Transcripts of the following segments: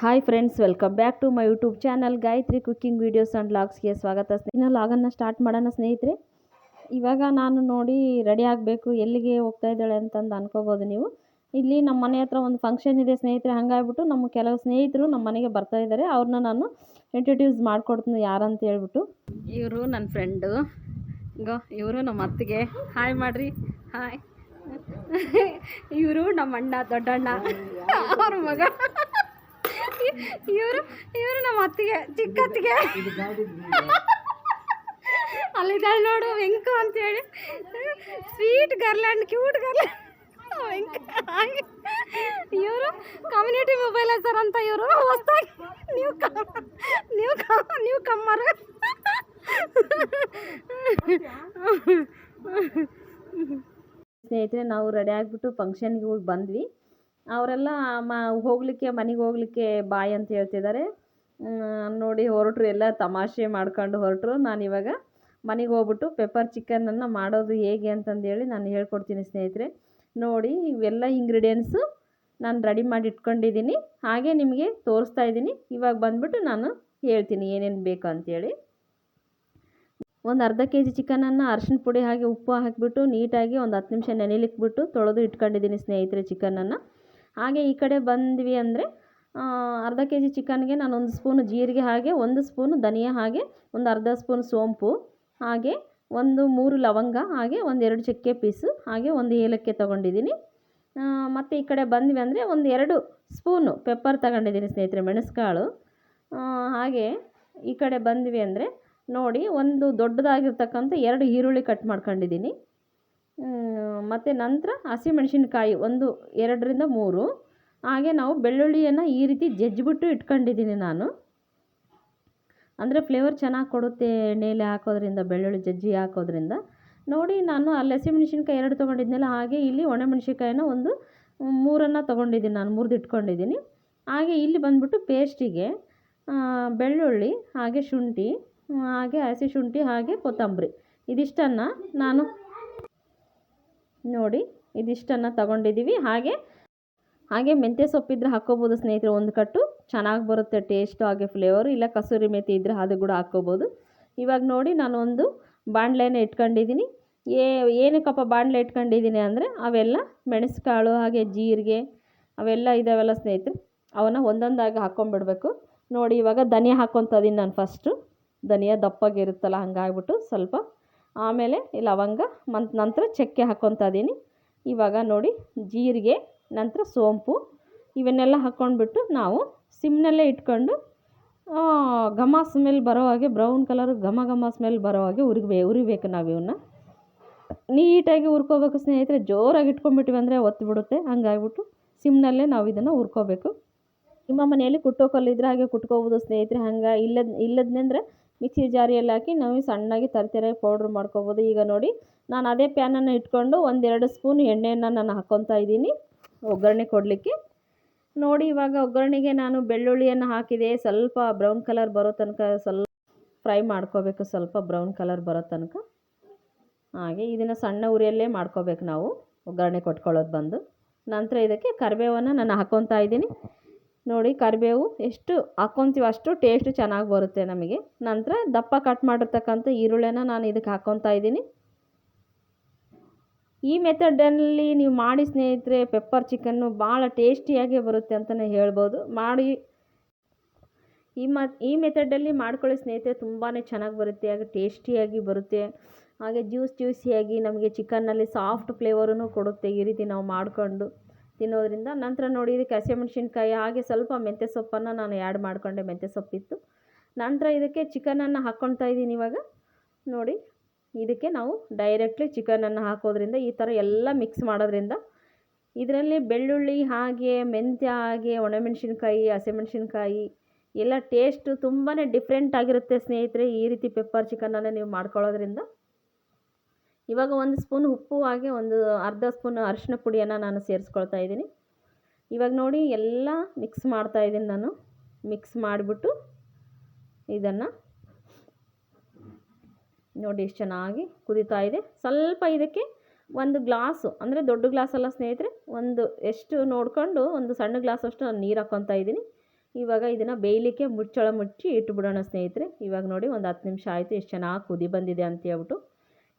Hi friends welcome back to my YouTube channel Gayatri cooking videos and ಲಾಗ್ಸ್ಗೆ ಸ್ವಾಗತ. ಸ್ನೇಹಿತರೆ ಲಾಗನ್ನು start ಮಾಡೋಣ ಸ್ನೇಹಿತರೆ. ಇವಾಗ ನಾನು ನೋಡಿ ರೆಡಿ ಆಗಬೇಕು ಎಲ್ಲಿಗೆ ಹೋಗ್ತಾ ಇದ್ದಾಳೆ ಅಂತಂದು ಅನ್ಕೋಬೋದು ನೀವು. ಇಲ್ಲಿ ನಮ್ಮ ಮನೆ ಹತ್ರ ಒಂದು ಫಂಕ್ಷನ್ ಇದೆ ಸ್ನೇಹಿತರೆ ಹಂಗಾಗ್ಬಿಟ್ಟು ನಮ್ಮ ಕೆಲವು ಸ್ನೇಹಿತರು ನಮ್ಮ ಮನೆಗೆ ಬರ್ತಾ ಇದ್ದಾರೆ. ಅವ್ರನ್ನ ನಾನು ಇಂಟ್ರಡ್ಯೂಸ್ ಮಾಡಿಕೊಡ್ತೀನಿ ಯಾರಂತ ಹೇಳ್ಬಿಟ್ಟು. ಇವರು ನನ್ನ ಫ್ರೆಂಡು ಗೋ ಇವರು ನಮ್ಮ ಅತ್ತಿಗೆ. ಹಾಯ್ ಮಾಡಿರಿ. ಹಾಯ್ ಇವರು ನಮ್ಮ ಅಣ್ಣ ದೊಡ್ಡಣ್ಣ. ಅವ್ರ ಮಗ. ಇವರು ಇವರು ನಮ್ಮ ಅತ್ತಿಗೆ, ಚಿಕ್ಕ ಅತ್ತಿಗೆ. ಅಲ್ಲಿದ್ದಾಳೆ ನೋಡು, ವೆಂಕು ಅಂತೇಳಿ. ಸ್ವೀಟ್ ಗರ್ಲ್ಯಾಂಡ್ ಕ್ಯೂಟ್ ಗರ್ಲ್ಯಾಂಡ್ ಇವರು ಕಮ್ಯುನಿಟಿ ಮೊಬೈಲೈಸರ್ ಅಂತ ಇವರು. ನೀವು ಕಮ್ ನೀವು ಕಮ್ ನೀವು ಕಮ್ಮರ ಸ್ನೇಹಿತರೆ, ನಾವು ರೆಡಿ ಆಗಿಬಿಟ್ಟು ಫಂಕ್ಷನ್ಗೆ ಹೋಗಿ ಬಂದ್ವಿ. ಅವರೆಲ್ಲ ಮ, ಹೋಗಲಿಕ್ಕೆ, ಮನೆಗೆ ಹೋಗಲಿಕ್ಕೆ ಬಾಯ್ ಅಂತ ಹೇಳ್ತಿದ್ದಾರೆ. ನೋಡಿ ಹೊರಟ್ರು, ಎಲ್ಲ ತಮಾಷೆ ಮಾಡ್ಕೊಂಡು ಹೊರಟ್ರು. ನಾನು ಇವಾಗ ಮನೆಗೆ ಹೋಗ್ಬಿಟ್ಟು ಪೆಪ್ಪರ್ ಚಿಕನನ್ನು ಮಾಡೋದು ಹೇಗೆ ಅಂತಂದೇಳಿ ನಾನು ಹೇಳ್ಕೊಡ್ತೀನಿ ಸ್ನೇಹಿತರೆ. ನೋಡಿ, ಇವೆಲ್ಲ ಇಂಗ್ರೀಡಿಯೆಂಟ್ಸು ನಾನು ರೆಡಿ ಮಾಡಿ ಇಟ್ಕೊಂಡಿದ್ದೀನಿ. ಹಾಗೆ ನಿಮಗೆ ತೋರಿಸ್ತಾ ಇದ್ದೀನಿ. ಇವಾಗ ಬಂದ್ಬಿಟ್ಟು ನಾನು ಹೇಳ್ತೀನಿ ಏನೇನು ಬೇಕು ಅಂತೇಳಿ ಒಂದು ಅರ್ಧ ಕೆ ಜಿ ಚಿಕನನ್ನು ಅರ್ಶಿಣ ಪುಡಿ ಹಾಗೆ ಉಪ್ಪು ಹಾಕಿಬಿಟ್ಟು ನೀಟಾಗಿ ಒಂದು ಹತ್ತು ನಿಮಿಷ ನೆನೆಲಿಕ್ಬಿಟ್ಟು ತೊಳೆದು ಇಟ್ಕೊಂಡಿದ್ದೀನಿ ಸ್ನೇಹಿತರೆ ಚಿಕನನ್ನು ಹಾಗೆ ಈ ಕಡೆ ಬಂದ್ವಿ ಅಂದರೆ ಅರ್ಧ ಕೆ ಜಿ ಚಿಕನ್ಗೆ ಒಂದು ಸ್ಪೂನು ಜೀರಿಗೆ ಹಾಗೆ, ಒಂದು ಸ್ಪೂನು ಧನಿಯಾ ಹಾಗೆ, ಒಂದು ಅರ್ಧ ಸ್ಪೂನ್ ಸೋಂಪು, ಹಾಗೆ ಒಂದು ಮೂರು ಲವಂಗ, ಹಾಗೆ ಒಂದೆರಡು ಚಕ್ಕೆ ಪೀಸು, ಹಾಗೆ ಒಂದು ಏಲಕ್ಕಿ ತೊಗೊಂಡಿದ್ದೀನಿ. ಮತ್ತು ಈ ಕಡೆ ಬಂದ್ವಿ ಅಂದರೆ ಒಂದು ಎರಡು ಸ್ಪೂನು ಪೆಪ್ಪರ್ ತಗೊಂಡಿದ್ದೀನಿ ಸ್ನೇಹಿತರೆ, ಮೆಣಸುಕಾಳು. ಹಾಗೆ ಈ ಕಡೆ ಬಂದ್ವಿ ಅಂದರೆ ನೋಡಿ ಒಂದು ದೊಡ್ಡದಾಗಿರ್ತಕ್ಕಂಥ ಎರಡು ಈರುಳ್ಳಿ ಕಟ್ ಮಾಡ್ಕೊಂಡಿದ್ದೀನಿ. ಮತ್ತು ನಂತರ ಹಸಿಮೆಣ್ಸಿನ್ಕಾಯಿ ಒಂದು, ಎರಡರಿಂದ ಮೂರು. ಹಾಗೆ ನಾವು ಬೆಳ್ಳುಳ್ಳಿಯನ್ನು ಈ ರೀತಿ ಜಜ್ಜಿಬಿಟ್ಟು ಇಟ್ಕೊಂಡಿದ್ದೀನಿ ನಾನು. ಅಂದರೆ ಫ್ಲೇವರ್ ಚೆನ್ನಾಗಿ ಕೊಡುತ್ತೆ ಎಣ್ಣೆಯಲ್ಲಿ ಹಾಕೋದ್ರಿಂದ, ಬೆಳ್ಳುಳ್ಳಿ ಜಜ್ಜಿ ಹಾಕೋದ್ರಿಂದ. ನೋಡಿ, ನಾನು ಅಲ್ಲಿ ಹಸಿಮೆಣ್ಸಿನ್ಕಾಯಿ ಎರಡು ತೊಗೊಂಡಿದ್ನಲ್ಲ, ಹಾಗೆ ಇಲ್ಲಿ ಒಣಮೆಣ್ಸಿನ್ಕಾಯಿನ ಒಂದು ಮೂರನ್ನು ತೊಗೊಂಡಿದ್ದೀನಿ ನಾನು ಮುರಿದು ಇಟ್ಕೊಂಡಿದ್ದೀನಿ ಹಾಗೆ ಇಲ್ಲಿ ಬಂದ್ಬಿಟ್ಟು ಪೇಸ್ಟಿಗೆ ಬೆಳ್ಳುಳ್ಳಿ, ಹಾಗೆ ಶುಂಠಿ, ಹಾಗೆ ಹಸಿ ಶುಂಠಿ, ಹಾಗೆ ಕೊತ್ತಂಬರಿ. ಇದಿಷ್ಟನ್ನು ನಾನು ನೋಡಿ, ಇದಿಷ್ಟನ್ನು ತಗೊಂಡಿದ್ದೀವಿ ಹಾಗೆ ಹಾಗೆ ಮೆಂತ್ಯ ಸೊಪ್ಪಿದ್ರೆ ಹಾಕ್ಕೋಬೋದು ಸ್ನೇಹಿತರೆ. ಒಂದು ಕಟ್ಟು ಚೆನ್ನಾಗಿ ಬರುತ್ತೆ ಟೇಸ್ಟು ಹಾಗೆ ಫ್ಲೇವರು ಇಲ್ಲ ಕಸೂರಿ ಮೆಥಿ ಇದ್ದರೆ ಅದು ಕೂಡ ಹಾಕ್ಕೋಬೋದು. ಇವಾಗ ನೋಡಿ ನಾನು ಒಂದು ಬಾಣಲೆನ ಇಟ್ಕೊಂಡಿದ್ದೀನಿ ಏ ಏನಕ್ಕಪ್ಪ ಬಾಣಲೆ ಇಟ್ಕೊಂಡಿದ್ದೀನಿ ಅಂದರೆ, ಅವೆಲ್ಲ ಮೆಣಸುಕಾಳು, ಹಾಗೆ ಜೀರಿಗೆ, ಅವೆಲ್ಲ ಇದಾವೆಲ್ಲ ಸ್ನೇಹಿತರೆ, ಅವನ್ನ ಒಂದೊಂದಾಗಿ ಹಾಕ್ಕೊಂಬಿಡ್ಬೇಕು. ನೋಡಿ, ಇವಾಗ ಧನಿಯಾ ಹಾಕ್ಕೊತ ಇದೀನಿ ನಾನು ಫಸ್ಟು ಧನಿಯಾ ದಪ್ಪಾಗಿರುತ್ತಲ್ಲ, ಹಂಗಾಗ್ಬಿಟ್ಟು ಸ್ವಲ್ಪ ಆಮೇಲೆ ಲವಂಗ ಮತ್ತು ನಂತರ ಚಕ್ಕೆ ಹಾಕ್ಕೊತ ಇದ್ದೀನಿ ಇವಾಗ ನೋಡಿ ಜೀರಿಗೆ, ನಂತರ ಸೋಂಪು, ಇವನ್ನೆಲ್ಲ ಹಾಕ್ಕೊಂಡ್ಬಿಟ್ಟು ನಾವು ಸಿಮ್ನಲ್ಲೇ ಇಟ್ಕೊಂಡು ಘಮ ಸ್ಮೆಲ್ ಬರೋ ಹಾಗೆ ಬ್ರೌನ್ ಕಲರ್ ಘಮ ಘಮ ಸ್ಮೆಲ್ ಬರೋ ಹಾಗೆ ಉರಿಬೇ, ಉರಿಬೇಕು ನಾವು ಇವನ್ನ ನೀಟಾಗಿ ಹುರ್ಕೋಬೇಕು ಸ್ನೇಹಿತರೆ, ಜೋರಾಗಿ ಇಟ್ಕೊಂಡ್ಬಿಟ್ಟಿವಿ ಅಂದರೆ ಬಿಡುತ್ತೆ. ಹಂಗಾಗ್ಬಿಟ್ಟು ಸಿಮ್ನಲ್ಲೇ ನಾವು ಇದನ್ನು ಹುರ್ಕೋಬೇಕು. ನಿಮ್ಮ ಮನೆಯಲ್ಲಿ ಕುಟ್ಟೋ ಕಲ್ಲಿದ್ರೆ ಹಾಗೆ ಕುಟ್ಕೋಬೋದು ಸ್ನೇಹಿತರೆ, ಹಂಗೆ ಇಲ್ಲದ, ಇಲ್ಲದ್ನೆಂದ್ರೆ ಮಿಕ್ಸಿ ಜಾರಿಯಲ್ಲಿ ಹಾಕಿ ನಾವು ಸಣ್ಣಗೆ ತರಿತರೆ ಪೌಡ್ರ್ ಮಾಡ್ಕೋಬೋದು. ಈಗ ನೋಡಿ, ನಾನು ಅದೇ ಪ್ಯಾನನ್ನು ಇಟ್ಕೊಂಡು ಒಂದೆರಡು ಸ್ಪೂನ್ ಎಣ್ಣೆಯನ್ನು ನಾನು ಹಾಕ್ಕೊತಾ ಇದ್ದೀನಿ ಒಗ್ಗರಣೆ ಕೊಡಲಿಕ್ಕೆ. ನೋಡಿ, ಇವಾಗ ಒಗ್ಗರಣೆಗೆ ನಾನು ಬೆಳ್ಳುಳ್ಳಿಯನ್ನು ಹಾಕಿದೆ. ಸ್ವಲ್ಪ ಬ್ರೌನ್ ಕಲರ್ ಬರೋ ತನಕ ಸ್ವಲ್ಪ ಫ್ರೈ ಮಾಡ್ಕೋಬೇಕು. ಸ್ವಲ್ಪ ಬ್ರೌನ್ ಕಲರ್ ಬರೋ ತನಕ. ಹಾಗೆ ಇದನ್ನು ಸಣ್ಣ ಉರಿಯಲ್ಲೇ ಮಾಡ್ಕೋಬೇಕು ನಾವು ಒಗ್ಗರಣೆ ಕೊಟ್ಕೊಳ್ಳೋದು ಬಂದು. ನಂತರ ಇದಕ್ಕೆ ಕರಿಬೇವನ್ನು ನಾನು ಹಾಕ್ಕೊತಾ ಇದ್ದೀನಿ. ನೋಡಿ ಕರಿಬೇವು ಎಷ್ಟು ಹಾಕ್ಕೊತೀವಿ ಅಷ್ಟು ಟೇಸ್ಟ್ ಚೆನ್ನಾಗಿ ಬರುತ್ತೆ ನಮಗೆ. ನಂತರ ದಪ್ಪ ಕಟ್ ಮಾಡಿರ್ತಕ್ಕಂಥ ಈರುಳ್ಳಿನ ನಾನು ಇದಕ್ಕೆ ಹಾಕ್ಕೊತಾ ಇದ್ದೀನಿ. ಈ ಮೆಥಡಲ್ಲಿ ನೀವು ಮಾಡಿ ಸ್ನೇಹಿತರೆ ಪೆಪ್ಪರ್ ಚಿಕನ್ನು ಭಾಳ ಟೇಸ್ಟಿಯಾಗಿ ಬರುತ್ತೆ ಅಂತಲೇ ಹೇಳ್ಬೋದು. ಮಾಡಿ ಈ ಮತ್ ಈ ಮೆಥಡಲ್ಲಿ ಮಾಡ್ಕೊಳ್ಳಿ ಸ್ನೇಹಿತರೆ ತುಂಬಾ ಚೆನ್ನಾಗಿ ಬರುತ್ತೆ, ಹಾಗೆ ಟೇಸ್ಟಿಯಾಗಿ ಬರುತ್ತೆ. ಹಾಗೆ ಜ್ಯೂಸ್ ಜ್ಯೂಸಿಯಾಗಿ ನಮಗೆ ಚಿಕನ್ನಲ್ಲಿ ಸಾಫ್ಟ್ ಫ್ಲೇವರೂ ಕೊಡುತ್ತೆ ಈ ರೀತಿ ನಾವು ಮಾಡಿಕೊಂಡು. ತಿನ್ನೋದ್ರಿಂದ ನಂತರ ನೋಡಿ ಇದಕ್ಕೆ ಹಸಿಮೆಣ್ಸಿನ್ಕಾಯಿ ಹಾಗೆ ಸ್ವಲ್ಪ ಮೆಂತ್ಯ ಸೊಪ್ಪನ್ನು ನಾನು ಆ್ಯಡ್ ಮಾಡಿಕೊಂಡೆ. ಮೆಂತ್ಯ ಸೊಪ್ಪಿತ್ತು. ನಂತರ ಇದಕ್ಕೆ ಚಿಕನನ್ನು ಹಾಕ್ಕೊಳ್ತಾ ಇದ್ದೀನಿ ಇವಾಗ. ನೋಡಿ, ಇದಕ್ಕೆ ನಾವು ಡೈರೆಕ್ಟ್ಲಿ ಚಿಕನನ್ನು ಹಾಕೋದ್ರಿಂದ ಈ ಥರ ಎಲ್ಲ ಮಿಕ್ಸ್ ಮಾಡೋದ್ರಿಂದ ಇದರಲ್ಲಿ ಬೆಳ್ಳುಳ್ಳಿ, ಹಾಗೆ ಮೆಂತ್ಯ, ಹಾಗೆ ಒಣಮೆಣಸಿನ್ಕಾಯಿ, ಹಸಿಮೆಣ್ಸಿನ್ಕಾಯಿ ಎಲ್ಲ ಟೇಸ್ಟು ತುಂಬಾ ಡಿಫ್ರೆಂಟ್ ಆಗಿರುತ್ತೆ ಸ್ನೇಹಿತರೆ. ಈ ರೀತಿ ಪೆಪ್ಪರ್ ಚಿಕನನ್ನು ನೀವು ಮಾಡ್ಕೊಳ್ಳೋದ್ರಿಂದ ಇವಾಗ ಒಂದು ಸ್ಪೂನ್ ಉಪ್ಪು ಹಾಗೆ ಒಂದು ಅರ್ಧ ಸ್ಪೂನ್ ಅರಿಶಿನ ಪುಡಿಯನ್ನು ನಾನು ಸೇರಿಸ್ಕೊಳ್ತಾ ಇದ್ದೀನಿ. ಇವಾಗ ನೋಡಿ ಎಲ್ಲ ಮಿಕ್ಸ್ ಮಾಡ್ತಾ ಇದ್ದೀನಿ ನಾನು. ಮಿಕ್ಸ್ ಮಾಡಿಬಿಟ್ಟು ಇದನ್ನು ನೋಡಿ ಎಷ್ಟು ಚೆನ್ನಾಗಿ ಕುದೀತಾ ಇದೆ. ಸ್ವಲ್ಪ ಇದಕ್ಕೆ ಒಂದು ಗ್ಲಾಸು, ಅಂದರೆ ದೊಡ್ಡ ಗ್ಲಾಸಲ್ಲ ಸ್ನೇಹಿತರೆ, ಒಂದು ಎಷ್ಟು ನೋಡಿಕೊಂಡು ಒಂದು ಸಣ್ಣ ಗ್ಲಾಸ್ ಅಷ್ಟು ನಾನು ನೀರು ಹಾಕ್ಕೊತಾ ಇದ್ದೀನಿ. ಇವಾಗ ಇದನ್ನು ಬೇಯಲಿಕ್ಕೆ ಮುಚ್ಚಳ ಮುಚ್ಚಿ ಇಟ್ಟುಬಿಡೋಣ ಸ್ನೇಹಿತರೆ. ಇವಾಗ ನೋಡಿ ಒಂದು ಹತ್ತು ನಿಮಿಷ ಆಯಿತು, ಎಷ್ಟು ಚೆನ್ನಾಗಿ ಕುದಿ ಬಂದಿದೆ ಅಂತ ಹೇಳ್ಬಿಟ್ಟು.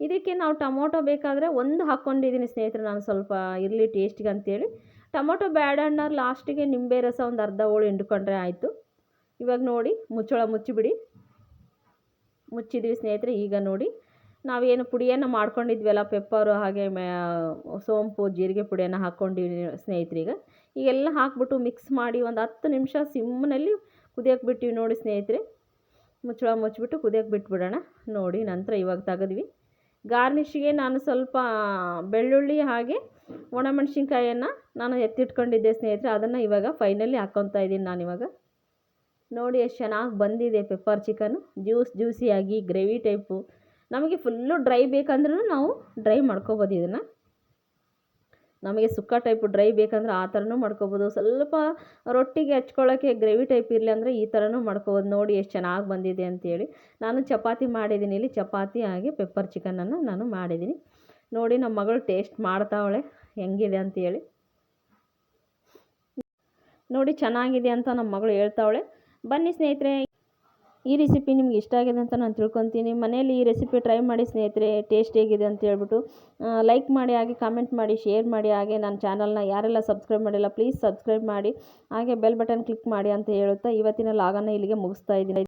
ಇದಕ್ಕೆ ನಾವು ಟೊಮೊಟೊ ಬೇಕಾದರೆ ಒಂದು ಹಾಕ್ಕೊಂಡಿದ್ದೀನಿ ಸ್ನೇಹಿತರೆ, ನಾನು ಸ್ವಲ್ಪ ಇರಲಿ ಟೇಸ್ಟಿಗೆ ಅಂತೇಳಿ. ಟೊಮೊಟೊ ಬೇಡ ಅನ್ನೋರು ಲಾಸ್ಟಿಗೆ ನಿಂಬೆ ರಸ ಒಂದು ಅರ್ಧ ಹೋಳು ಹಿಂಡ್ಕೊಂಡ್ರೆ ಆಯಿತು. ಇವಾಗ ನೋಡಿ, ಮುಚ್ಚಳ ಮುಚ್ಚಿಬಿಡಿ. ಮುಚ್ಚಿದ್ವಿ ಸ್ನೇಹಿತರೆ, ಈಗ ನೋಡಿ. ನಾವೇನು ಪುಡಿಯನ್ನು ಮಾಡ್ಕೊಂಡಿದ್ವಲ್ಲ ಪೆಪ್ಪರು ಹಾಗೆ ಸೋಂಪು, ಜೀರಿಗೆ ಪುಡಿಯನ್ನು ಹಾಕ್ಕೊಂಡಿವಿ ಸ್ನೇಹಿತರಿಗೆ ಈಗೆಲ್ಲ ಹಾಕ್ಬಿಟ್ಟು ಮಿಕ್ಸ್ ಮಾಡಿ ಒಂದು ಹತ್ತು ನಿಮಿಷ ಸಿಮ್ನಲ್ಲಿ ಕುದಿಯೋಕೆ ಬಿಟ್ಟಿವಿ ನೋಡಿ ಸ್ನೇಹಿತರೆ. ಮುಚ್ಚಳ ಮುಚ್ಚಿಬಿಟ್ಟು ಕುದಿಯೋಕೆ ಬಿಟ್ಬಿಡೋಣ. ನೋಡಿ ನಂತರ ಇವಾಗ ತೆಗೆದ್ವಿ. ಗಾರ್ನಿಷಿಗೆ ನಾನು ಸ್ವಲ್ಪ ಬೆಳ್ಳುಳ್ಳಿ ಹಾಗೆ ಒಣಮೆಣ್ಸಿನ್ಕಾಯನ್ನು ನಾನು ಎತ್ತಿಟ್ಕೊಂಡಿದ್ದೆ ಸ್ನೇಹಿತರೆ, ಅದನ್ನು ಇವಾಗ ಫೈನಲಿ ಹಾಕ್ಕೊತಾ ಇದ್ದೀನಿ ನಾನಿವಾಗ. ನೋಡಿ ಎಷ್ಟು ಚೆನ್ನಾಗಿ ಬಂದಿದೆ ಪೆಪ್ಪರ್ ಚಿಕನು ಜ್ಯೂಸ್ ಜ್ಯೂಸಿಯಾಗಿ ಗ್ರೇವಿ ಟೈಪು ನಮಗೆ ಫುಲ್ಲು ಡ್ರೈ ಬೇಕಂದ್ರೂ ನಾವು ಡ್ರೈ ಮಾಡ್ಕೊಬೋದು ಇದನ್ನು. ನಮಗೆ ಸುಕ್ಕ ಟೈಪ್ ಡ್ರೈ ಬೇಕಂದ್ರೆ ಆ ಥರನೂ ಮಾಡ್ಕೋಬೋದು. ಸ್ವಲ್ಪ ರೊಟ್ಟಿಗೆ ಹಚ್ಕೊಳ್ಳೋಕ್ಕೆ ಗ್ರೇವಿ ಟೈಪ್ ಇರಲಿ ಅಂದರೆ ಈ ಥರನೂ ಮಾಡ್ಕೋಬೋದು. ನೋಡಿ ಎಷ್ಟು ಚೆನ್ನಾಗಿ ಬಂದಿದೆ ಅಂತೇಳಿ. ನಾನು ಚಪಾತಿ ಮಾಡಿದ್ದೀನಿ. ಇಲ್ಲಿ ಚಪಾತಿ ಹಾಗೆ ಪೆಪ್ಪರ್ ಚಿಕನನ್ನು ನಾನು ಮಾಡಿದ್ದೀನಿ. ನೋಡಿ ನಮ್ಮ ಮಗಳು ಟೇಸ್ಟ್ ಮಾಡ್ತಾವಳೆ. ಹೆಂಗಿದೆ ಅಂತೇಳಿ. ನೋಡಿ ಚೆನ್ನಾಗಿದೆ ಅಂತ ನಮ್ಮ ಮಗಳು ಹೇಳ್ತಾವಳೆ. ಬನ್ನಿ ಸ್ನೇಹಿತರೆ. ಈ ರೆಸಿಪಿ ನಿಮ್ಗೆ ಇಷ್ಟ ಆಗಿದೆ ಅಂತ ನಾನು ತಿಳ್ಕೊತೀನಿ. ಮನೇಲಿ ಈ ರೆಸಿಪಿ ಟ್ರೈ ಮಾಡಿ ಸ್ನೇಹಿತರೆ ಟೇಸ್ಟ್ ಹೇಗಿದೆ ಅಂತ ಹೇಳ್ಬಿಟ್ಟು ಲೈಕ್ ಮಾಡಿ, ಹಾಗೆ ಕಾಮೆಂಟ್ ಮಾಡಿ ಶೇರ್ ಮಾಡಿ, ಹಾಗೆ ನನ್ನ ಚಾನಲ್ನ ಯಾರೆಲ್ಲ ಸಬ್ಸ್ಕ್ರೈಬ್ ಮಾಡಿಲ್ಲ ಪ್ಲೀಸ್ ಸಬ್ಸ್ಕ್ರೈಬ್ ಮಾಡಿ, ಹಾಗೆ ಬೆಲ್ ಬಟನ್ ಕ್ಲಿಕ್ ಮಾಡಿ ಅಂತ ಹೇಳುತ್ತಾ ಇವತ್ತಿನ ಲಾಗನ್ನ ಇಲ್ಲಿಗೆ ಮುಗಿಸ್ತಾ ಇದ್ದೀನಿ.